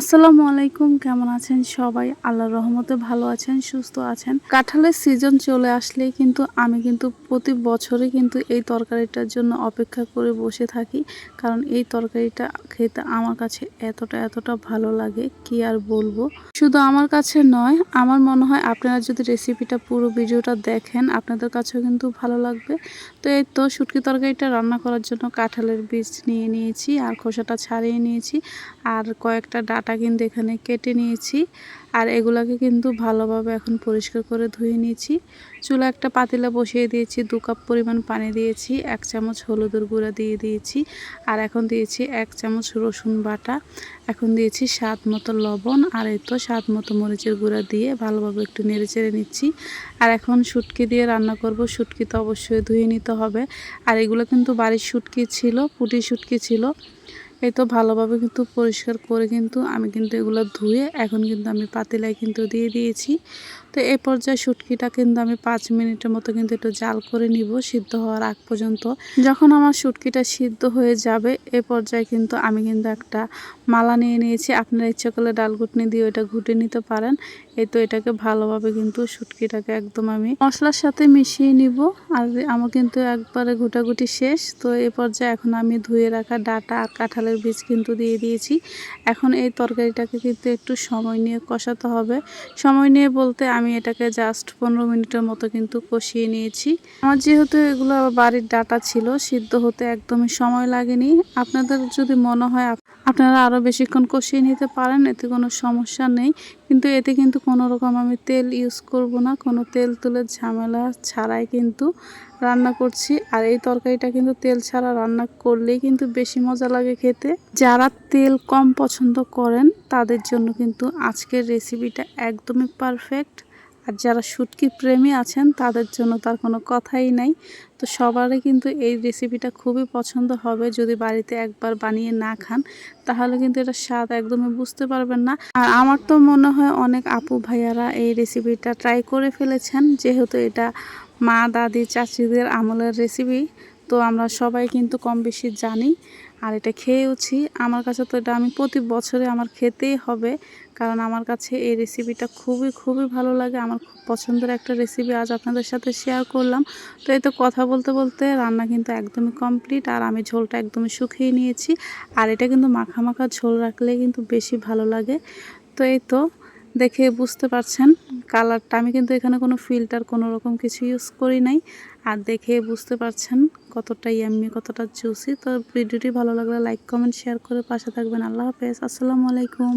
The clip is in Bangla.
আসসালামু আলাইকুম, কেমন আছেন সবাই? আল্লাহর রহমতে ভালো আছেন, সুস্থ আছেন। কাঁঠালের সিজন চলে আসলেই কিন্তু আমি কিন্তু প্রতি বছরই কিন্তু এই তরকারিটার জন্য অপেক্ষা করে বসে থাকি। কারণ এই তরকারিটা খেতে আমার কাছে এতটা এতটা ভালো লাগে, কি আর বলব? শুধু আমার কাছে নয়, আমার মনে হয় আপনারা যদি রেসিপিটা পুরো ভিডিওটা দেখেন, আপনাদের কাছেও কিন্তু ভালো লাগবে। তো এই তো শুটকি তরকারিটা রান্না করার জন্য কাঁঠালের বীজ নিয়ে নিয়েছি, আর খোসাটা ছাড়িয়ে নিয়েছি, আর কয়েকটা ডাটা কিন্তু এখানে কেটে নিয়েছি। আর এগুলাকে কিন্তু ভালোভাবে এখন পরিষ্কার করে ধুয়ে নিয়েছি। চুলা একটা পাতিলা বসিয়ে দিয়েছি, দু কাপ পরিমাণ পানি দিয়েছি, এক চামচ হলুদের গুঁড়া দিয়ে দিয়েছি, আর এখন দিয়েছি এক চামচ রসুন বাটা। এখন দিয়েছি স্বাদ মতো লবণ, আর এই তো স্বাদ মতো মরিচের গুঁড়া দিয়ে ভালোভাবে একটু নেড়ে চেড়ে নিচ্ছি। আর এখন শুটকি দিয়ে রান্না করব, শুটকি তো অবশ্যই ধুয়ে নিতে হবে। আর এগুলো কিন্তু বাড়ির শুটকি ছিল, পুটি শুটকি ছিল। এই তো ভালোভাবে কিন্তু পরিষ্কার করে কিন্তু আমি কিন্তু এগুলো ধুয়ে এখন কিন্তু আমি পাতিলায় কিন্তু দিয়ে দিয়েছি। তো এই পর্যায়ে শুটকিটা কিন্তু আমি পাঁচ মিনিটের মতো কিন্তু একটু জাল করে নিব সিদ্ধ হওয়ার আগ পর্যন্ত। যখন আমার শুটকিটা সিদ্ধ হয়ে যাবে, এ পর্যায়ে কিন্তু আমি কিন্তু একটা মালা নিয়ে নিয়েছি। আপনারা ইচ্ছা করলে ডাল ঘুটনি দিয়ে ওইটা ঘুটে নিতে পারেন। এই তো এটাকে ভালোভাবে কিন্তু শুটকিটাকে একদম আমি মশলার সাথে মিশিয়ে নিব। আর আমার কিন্তু একবারে ঘুটাঘুটি শেষ। তো এ পর্যায়ে এখন আমি ধুয়ে রাখা ডাটা আর কাঁঠালের বীজ কিন্তু দিয়ে দিয়েছি। এখন এই তরকারিটাকে কিন্তু একটু সময় নিয়ে কষাতে হবে। সময় নিয়ে বলতে আমি এটাকে জাস্ট পনেরো মিনিটের মতো কিন্তু কষিয়ে নিয়েছি। আমার যেহেতু এগুলো বাড়ির ডাটা ছিল, সিদ্ধ হতে একদমই সময় লাগেনি। আপনাদের যদি মনে হয়, আপনারা আরও বেশিক্ষণ কষিয়ে নিতে পারেন, এতে কোনো সমস্যা নেই। কিন্তু এতে কিন্তু কোনো রকম আমি তেল ইউজ করব না। কোনো তেল তুলের ঝামেলা ছাড়াই কিন্তু রান্না করছি। আর এই তরকারিটা কিন্তু তেল ছাড়া রান্না করলেই কিন্তু বেশি মজা লাগে খেতে। যারা তেল কম পছন্দ করেন, তাদের জন্য কিন্তু আজকের রেসিপিটা একদমই পারফেক্ট আর যারা শুটকি প্রেমী আছেন, তাদের জন্য তার কোনো কথাই নাই। তো সবারই কিন্তু এই রেসিপিটা খুবই পছন্দ হবে। যদি বাড়িতে একবার বানিয়ে না খান, তাহলে কিন্তু এটা স্বাদ একদমই বুঝতে পারবেন না। আর আমার তো মনে হয় অনেক আপু ভাইয়ারা এই রেসিপিটা ট্রাই করে ফেলেছেন। যেহেতু এটা মা, দাদি, চাচিদের আমলের রেসিপি তো আমরা সবাই কিন্তু কম বেশি জানি। আর এটা খেয়েওছি। আমার কাছে তো এটা আমি প্রতি বছরে আমার খেতেই হবে, কারণ আমার কাছে এই রেসিপিটা খুবই খুবই ভালো লাগে। আমার খুব পছন্দের একটা রেসিপি আজ আপনাদের সাথে শেয়ার করলাম। তো এই তো কথা বলতে বলতে রান্না কিন্তু একদমই কমপ্লিট আর আমি ঝোলটা একদমই শুকিয়ে নিয়েছি। আর এটা কিন্তু মাখা মাখা ঝোল রাখলে কিন্তু বেশি ভালো লাগে। তো এই তো দেখে বুঝতে পারছেন কালারটা আমি কিন্তু এখানে কোনো ফিল্টার কোনো রকম কিছু ইউজ করি নাই। আর দেখে বুঝতে পারছেন কতটা ইয়াম্মি কতটা জুসি তো ভিডিওটি ভালো লাগলে লাইক কমেন্ট শেয়ার করে পাশে থাকবেন। আল্লাহ হাফেজ। আসসালামু আলাইকুম।